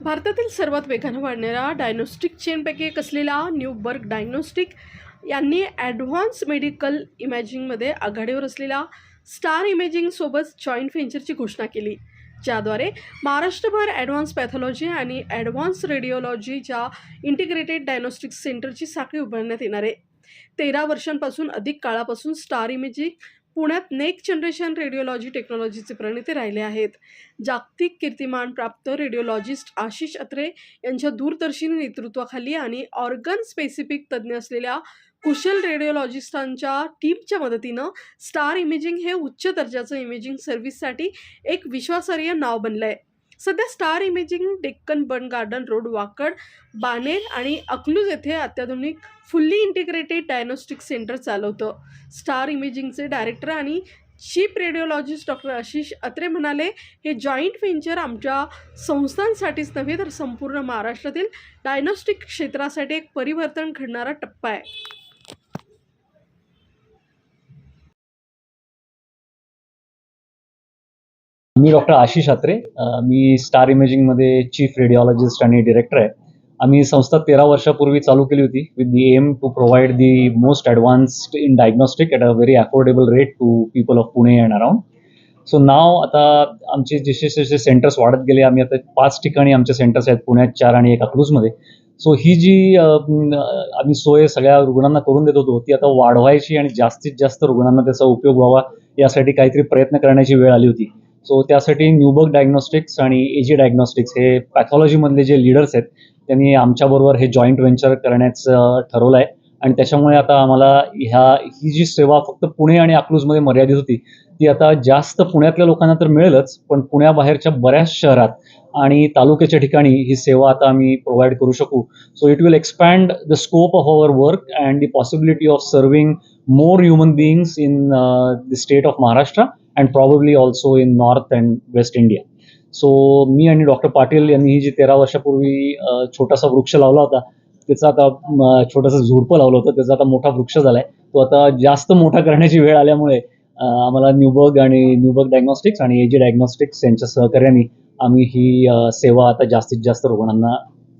भारतातील सर्वात वेगानं वाढणाऱ्या डायग्नोस्टिक चेनपैकी एक असलेला न्यूबर्ग डायग्नोस्टिक यांनी ॲडव्हान्स मेडिकल इमॅजिंगमध्ये आघाडीवर असलेला स्टार इमेजिंगसोबत जॉईंट व्हेंचरची घोषणा केली. ज्याद्वारे महाराष्ट्रभर ॲडव्हान्स पॅथॉलॉजी आणि ॲडव्हान्स रेडिओलॉजीच्या इंटिग्रेटेड डायग्नोस्टिक सेंटरची साखळी उभारण्यात येणार आहे. तेरा वर्षांपासून अधिक काळापासून स्टार इमेजिंग पुण्यात नेक्स्ट जनरेशन रेडिओलॉजी टेक्नॉलॉजीचे प्रणेते राहिले आहेत. जागतिक कीर्तिमान प्राप्त रेडिओलॉजिस्ट आशिष अत्रे यांच्या दूरदर्शनी नेतृत्वाखाली आणि ऑर्गन स्पेसिफिक तज्ज्ञ असलेल्या कुशल रेडिओलॉजिस्टांच्या टीमच्या मदतीनं स्टार इमेजिंग हे उच्च दर्जाचं इमेजिंग सर्व्हिससाठी एक विश्वासार्ह नाव बनलं आहे सध्या स्टार इमेजिंग डेक्कन बर्न गार्डन रोड वाकड बानेर आणि अकलूज येथे अत्याधुनिक फुल्ली इंटिग्रेटेड डायग्नोस्टिक सेंटर चालवतं. स्टार इमेजिंगचे डायरेक्टर आणि chief radiologist doctor Ashish Atre म्हणाले हे जॉईंट व्हेंचर आमच्या संस्थांसाठीच नव्हे तर संपूर्ण महाराष्ट्रातील डायग्नोस्टिक क्षेत्रासाठी एक परिवर्तन घडणारा टप्पा आहे. मी डॉक्टर आशिष अत्रे मी स्टार इमेजिंगमध्ये चीफ रेडिओलॉजिस्ट आणि डिरेक्टर आहे. आम्ही संस्था तेरा वर्षापूर्वी चालू केली होती with the aim to provide the most advanced in diagnostic at a very affordable rate to people of Pune and around so नाव आता आमचे जसे जसे सेंटर्स वाढत गेले आम्ही आता पाच ठिकाणी आमचे सेंटर्स आहेत पुण्यात चार आणि एक अकलूजमध्ये सो ही जी आम्ही सोय सगळ्या रुग्णांना करून देत होतो ती आता वाढवायची आणि जास्तीत जास्त रुग्णांना त्याचा उपयोग व्हावा यासाठी काहीतरी प्रयत्न करण्याची वेळ आली होती. सो त्यासाठी न्यूबर्ग डायग्नोस्टिक्स आणि एजी डायग्नोस्टिक्स हे पॅथॉलॉजीमधले जे लीडर्स आहेत त्यांनी आमच्याबरोबर हे जॉईंट व्हेंचर करण्याचं ठरवलं आहे आणि त्याच्यामुळे आता आम्हाला ह्या ही जी सेवा फक्त पुणे आणि अकलूजमध्ये मर्यादित होती ती आता जास्त पुण्यातल्या लोकांना तर मिळेलच पण पुण्याबाहेरच्या बऱ्याच शहरात आणि तालुक्याच्या ठिकाणी ही सेवा आता आम्ही प्रोव्हाइड करू शकू. So it will expand the scope of our work and the possibility of serving more human beings in the state of Maharashtra And probably also in North and West India. So मी आणि doctor Patil यांनी ही जी तेरा वर्षापूर्वी छोटासा वृक्ष लावला होता त्याचा आता छोटंसं झुडपं लावलं होतं त्याचा आता मोठा वृक्ष झालाय. तो आता जास्त मोठा करण्याची वेळ आल्यामुळे आम्हाला न्यूबर्ग आणि न्यूबर्ग डायग्नॉस्टिक्स आणि एजी डायग्नॉस्टिक्स यांच्या सहकार्याने आम्ही ही सेवा आता जास्तीत जास्त रुग्णांना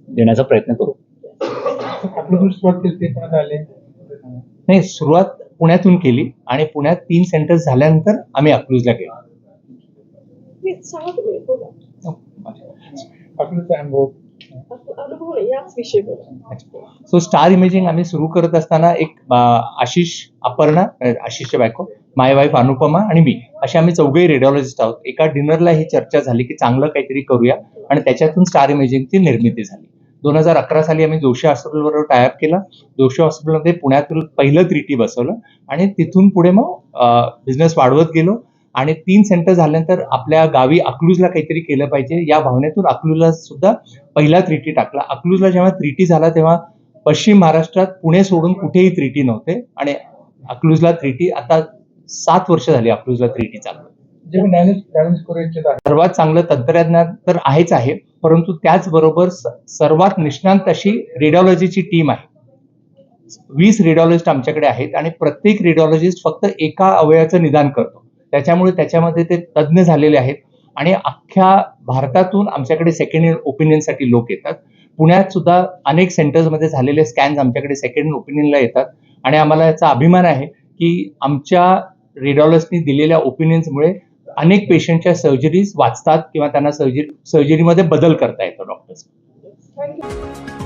देण्याचा प्रयत्न करू. आपलं सुरुवात केली ते पण आले. नाही सुरुवात पुण्यातून केली आणि पुण्यात तीन सेंटर्स झाल्यानंतर आम्ही अकलूजला गेलो. सो स्टार इमेजिंग आम्ही सुरू करत असताना एक आशिष अपर्णा अं, आशिषच्या बायको माय वाईफ अनुपमा आणि मी असे आम्ही चौघही रेडिओलॉजिस्ट आहोत. एका डिनरला ही चर्चा झाली की चांगलं काहीतरी करूया आणि त्याच्यातून स्टार इमेजिंगची निर्मिती झाली. दोन हजार अकरा साली आम्ही जोशी हॉस्पिटल बरोबर टायअप केला. जोशी हॉस्पिटलमध्ये पुण्यातील पहिलं त्रिटी बसवलं आणि तिथून पुढे मग बिझनेस वाढवत गेलो. आणि तीन सेंटर झाल्यानंतर आपल्या गावी अकलूजला काहीतरी केलं पाहिजे. या भावनेतून अकलूजला सुद्धा पहिला त्रिटी टाकला. अकलूजला जेव्हा त्रिटी झाला तेव्हा पश्चिम महाराष्ट्रात पुणे सोडून कुठेही त्रिटी नव्हते. आणि अकलूजला त्रिटी आता सात वर्ष झाली अकलूजला त्रिटी चालू सर्वात चांगलं तंत्रज्ञान तर आहेच आहे. परंतु त्याचबरोबर स- सर्वात निष्णांत अशी रेडिओलॉजीची टीम आहे. वीस रेडिओलॉजिस्ट आमच्याकडे आहेत आणि प्रत्येक रेडिओलॉजिस्ट फक्त एका अवयवाचं निदान करतो. त्याच्यामुळे त्याच्यामध्ये ते तज्ज्ञ झालेले आहेत आणि अख्ख्या भारतातून आमच्याकडे सेकंड ओपिनियनसाठी लोक येतात. पुण्यात सुद्धा अनेक सेंटर्समध्ये झालेले स्कॅन्स आमच्याकडे सेकंड ओपिनियनला येतात. आणि आम्हाला याचा अभिमान आहे की आमच्या रेडिओलॉजिस्टनी दिलेल्या ओपिनियन्समुळे अनेक पेशंटच्या सर्जरीज वाचतात किंवा त्यांना सर्जरी सर्जरीमध्ये बदल करता येतो डॉक्टर्स थँक्यू